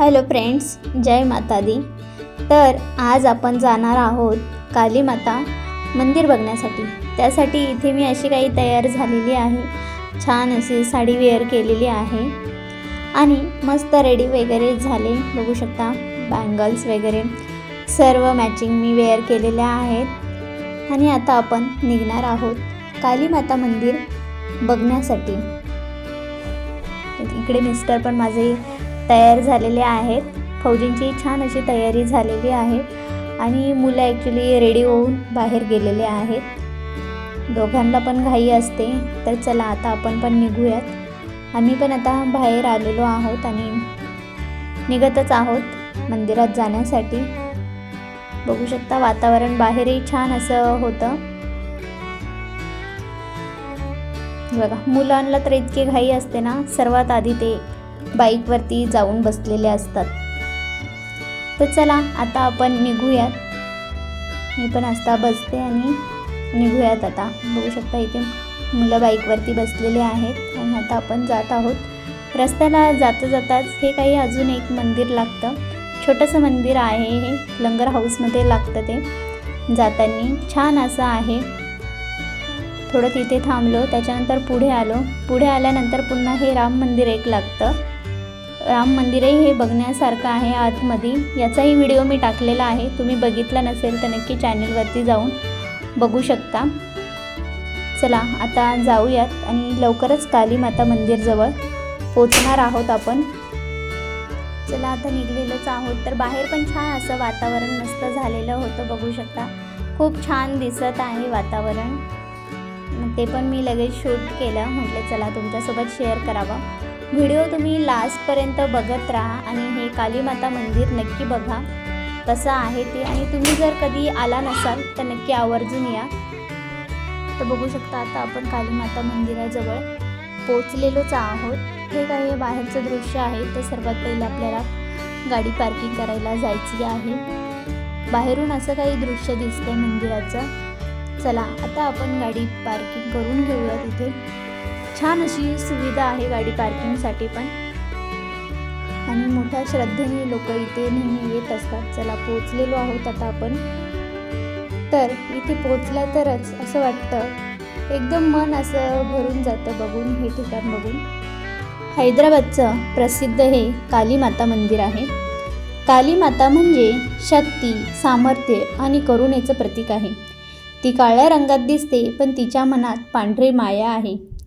Hello friends जय माता दी तर आज आपण जाणार आहोत कालीमाता मंदिर बघण्यासाठी. त्यासाठी इथे मी अशी काही तयार झालेली आहे. छान अशी साडी वेअर केलेली आहे. आणि मस्त रेडी वगैरे झाले. बघू शकता बँगल्स वगैरे सर्व मॅचिंग मी वेअर केलेल्या आहेत. आणि आता आपण निघणार आहोत कालीमाता मंदिर बघण्यासाठी. इकडे मिस्टर पण माझे तयार झालेले आहेत. फौजींची छान अशी तयारी झालेली आहे आणि मुलं ॲक्च्युली रेडी होऊन बाहेर गेलेले आहेत. दोघांना पण घाई असते तर चला आता आपण पण निघूयात. आम्ही पण आता बाहेर आलेलो आहोत आणि निघतच आहोत मंदिरात जाण्यासाठी. बघू शकता वातावरण बाहेरही छान असं होतं. बघा मुलांना तर इतकी घाई असते ना सर्वात आधी ते बाईकवरती जाऊन बसलेले असतात. तर चला आता आपण निघूयात. मी पण असता बसते आणि निघूयात आता. बघू शकता इथे मुलं बाईकवरती बसलेले आहेत आणि आता आपण जात आहोत. रस्त्याला जाता जाताच हे काही अजून एक मंदिर लागतं. छोटंसं मंदिर आहे हे. लंगर हाऊसमध्ये लागतं ते. जाताना छान असं आहे. थोडं तिथे थांबलो त्याच्यानंतर पुढे आलो. पुढे आल्यानंतर पुन्हा हे राम मंदिर एक लागतं. राम मंदिरही हे बघण्यासारखं आहे आतमध्ये. याचाही व्हिडिओ मी टाकलेला आहे. तुम्ही बघितला नसेल तर नक्की चॅनलवरती जाऊन बघू शकता. चला आता जाऊयात आणि लवकरच काली माता मंदिरजवळ पोचणार आहोत आपण. चला आता निघलेलोच आहोत. तर बाहेर पण छान असं वातावरण मस्त झालेलं होतं बघू शकता. खूप छान दिसत आहे वातावरण. ते पण मी लगेच शूट केलं. म्हटलं चला तुमच्यासोबत शेअर करावा. व्हिडिओ तुम्ही लास्टपर्यंत बघत राहा आणि हे कालीमाता मंदिर नक्की बघा. कसं आहे ते आणि तुम्ही जर कधी आला नसाल तर नक्की आवर्जून या. तर बघू शकता आता आपण कालीमाता मंदिराजवळ पोचलेलोच आहोत. हे काही बाहेरचं दृश्य आहे. तर सर्वात पहिलं आपल्याला गाडी पार्किंग करायला जायची आहे. बाहेरून असं काही दृश्य दिसतंय मंदिराचं. चला आता आपण गाडी पार्किंग करून घेऊया तिथे. छान अशी सुविधा आहे गाडी पार्किंगसाठी पण. आणि मोठ्या श्रद्धेने लोक इथे नेहमी येत असतात. चला पोचलेलो आहोत आता आपण. तर इथे पोचल्या तरच असं वाटतं. एकदम मन असं भरून जातं बघून हे ठिकाण बघून. हैदराबादचं प्रसिद्ध हे कालीमाता मंदिर आहे. कालीमाता म्हणजे शक्ती सामर्थ्य आणि करुणेचं प्रतीक आहे. ती काळ्या रंगात दिसते पण तिच्या मनात पांढरी माया आहे.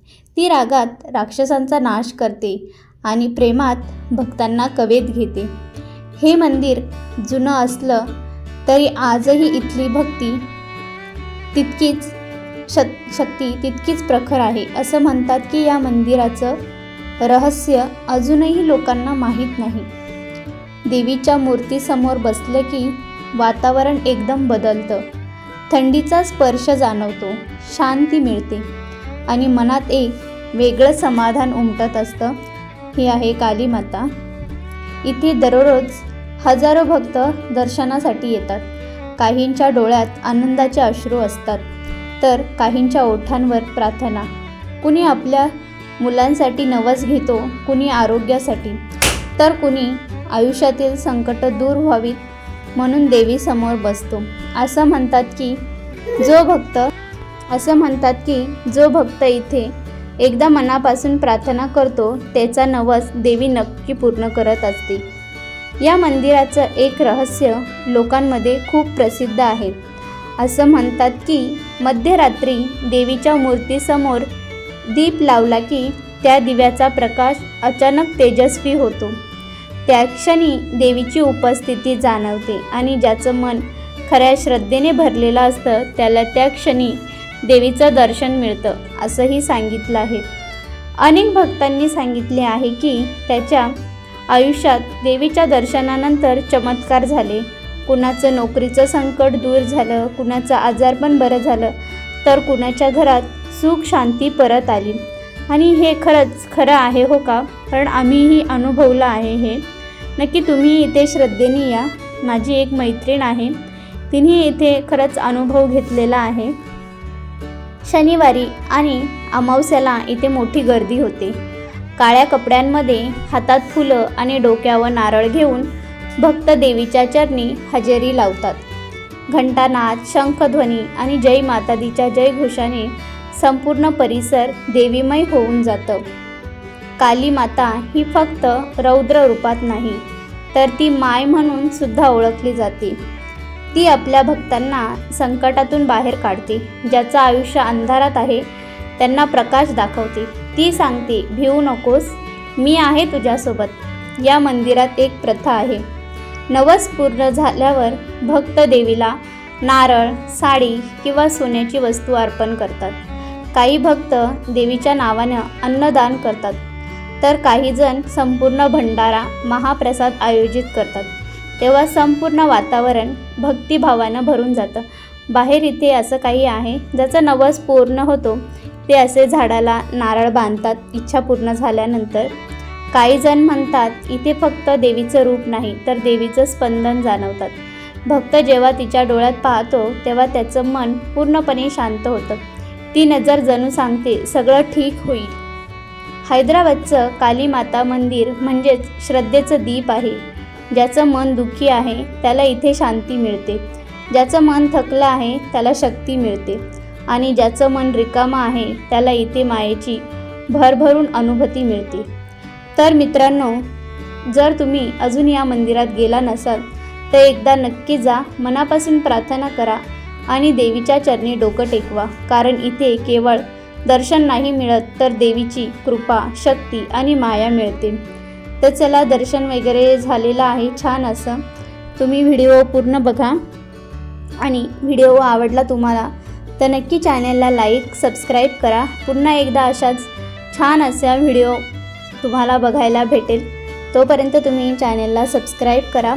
ती रागात राक्षसांचा नाश करते आणि प्रेमात भक्तांना कवेत घेते. हे मंदिर जुनं असलं तरी आजही इथली भक्ती तितकीच शक शक्ती तितकीच प्रखर आहे असं म्हणतात की या मंदिराचं रहस्य अजूनही लोकांना माहीत नाही. देवीच्या मूर्तीसमोर बसलं की वातावरण एकदम बदलतं. थंडीचा स्पर्श जाणवतो शांती मिळते आणि मनात एक वेगळं समाधान उमटत असतं. ही आहे कालीमाता इथे दररोज हजारो भक्त दर्शनासाठी येतात. काहींच्या डोळ्यात आनंदाचे अश्रू असतात. तर काहींच्या ओठांवर प्रार्थना. कुणी आपल्या मुलांसाठी नवस घेतो कुणी आरोग्यासाठी. तर कुणी आयुष्यातील संकट दूर व्हावीत म्हणून देवीसमोर बसतो. असं म्हणतात की जो भक्त असं म्हणतात की जो भक्त इथे एकदा मनापासून प्रार्थना करतो त्याचा नवस देवी नक्की पूर्ण करत असते. या मंदिराचं एक रहस्य लोकांमध्ये खूप प्रसिद्ध आहे. असं म्हणतात की मध्यरात्री देवीच्या मूर्तीसमोर दीप लावला की त्या दिव्याचा प्रकाश अचानक तेजस्वी होतो. त्या क्षणी देवीची उपस्थिती जाणवते आणि ज्याचं मन खऱ्या श्रद्धेने भरलेलं असतं त्याला त्या क्षणी देवीचं दर्शन मिळतं असंही सांगितलं आहे. अनेक भक्तांनी सांगितले आहे की त्याच्या आयुष्यात देवीच्या दर्शनानंतर चमत्कार झाले. कुणाचं नोकरीचं संकट दूर झालं कुणाचं आजार पण बरं झालं तर कुणाच्या घरात सुख शांती परत आली. आणि हे खरंच खरं आहे हो का? कारण आम्हीही अनुभवलं आहे हे. नक्की तुम्ही इथे श्रद्धेने या. माझी एक मैत्रीण आहे. तिने इथे खरंच अनुभव घेतलेला आहे. शनिवारी आणि अमावस्याला इथे मोठी गर्दी होते. काळ्या कपड्यांमध्ये हातात फुलं आणि डोक्यावर नारळ घेऊन भक्त देवीच्या चरणी हजेरी लावतात. घंटानाद शंखध्वनी आणि जय मातादीच्या जयघोषाने संपूर्ण परिसर देवीमय होऊन जातं. काली माता ही फक्त रौद्र रूपात नाही तर ती माय म्हणून सुद्धा ओळखली जाते. ती आपल्या भक्तांना संकटातून बाहेर काढते ज्याचं आयुष्य अंधारात आहे त्यांना प्रकाश दाखवते. ती सांगते भिवू नकोस मी आहे तुझ्यासोबत. या मंदिरात एक प्रथा आहे. नवस पूर्ण झाल्यावर भक्त देवीला नारळ साडी किंवा सोन्याची वस्तू अर्पण करतात. काही भक्त देवीच्या नावानं अन्नदान करतात. तर काही जण संपूर्ण भंडारा महाप्रसाद आयोजित करतात. तेव्हा संपूर्ण वातावरण भक्तिभावानं भरून जातं. बाहेर इथे असं काही आहे ज्याचा नवस पूर्ण होतो ते असे झाडाला नारळ बांधतात इच्छा पूर्ण झाल्यानंतर. काही जण म्हणतात इथे फक्त देवीचं रूप नाही तर देवीचं स्पंदन जाणवतात. भक्त जेव्हा तिच्या डोळ्यात पाहतो तेव्हा त्याचं मन पूर्णपणे शांत होतं. ती नजर जणू सांगते सगळं ठीक होईल. हैदराबादचं काली माता मंदिर म्हणजेच श्रद्धेचं दीप आहे. ज्याचं मन दुःखी आहे त्याला इथे शांती मिळते. ज्याचं मन थकलं आहे त्याला शक्ती मिळते. आणि ज्याचं मन रिकामं आहे त्याला इथे मायेची भरभरून अनुभूती मिळते. तर मित्रांनो जर तुम्ही अजून या मंदिरात गेला नसाल तर एकदा नक्की जा मनापासून प्रार्थना करा आणि देवीच्या चरणी डोकं टेकवा. कारण इथे केवळ दर्शन नाही मिळत तर देवीची कृपा शक्ती आणि माया मिळते. तर चला दर्शन वगैरे झालेलं आहे. छान असं. तुम्ही व्हिडिओ पूर्ण बघा. आणि व्हिडिओ आवडला तुम्हाला तर नक्की चॅनलला लाईक सबस्क्राईब करा. पुन्हा एकदा अशाच छान असा व्हिडिओ तुम्हाला बघायला भेटेल. तोपर्यंत तुम्ही चॅनलला सबस्क्राईब करा.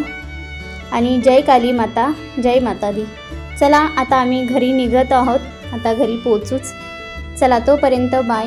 आणि जय काली माता जय माता दी चला आता आम्ही घरी निघत आहोत. आता घरी पोचूच चला तोपर्यंत बाय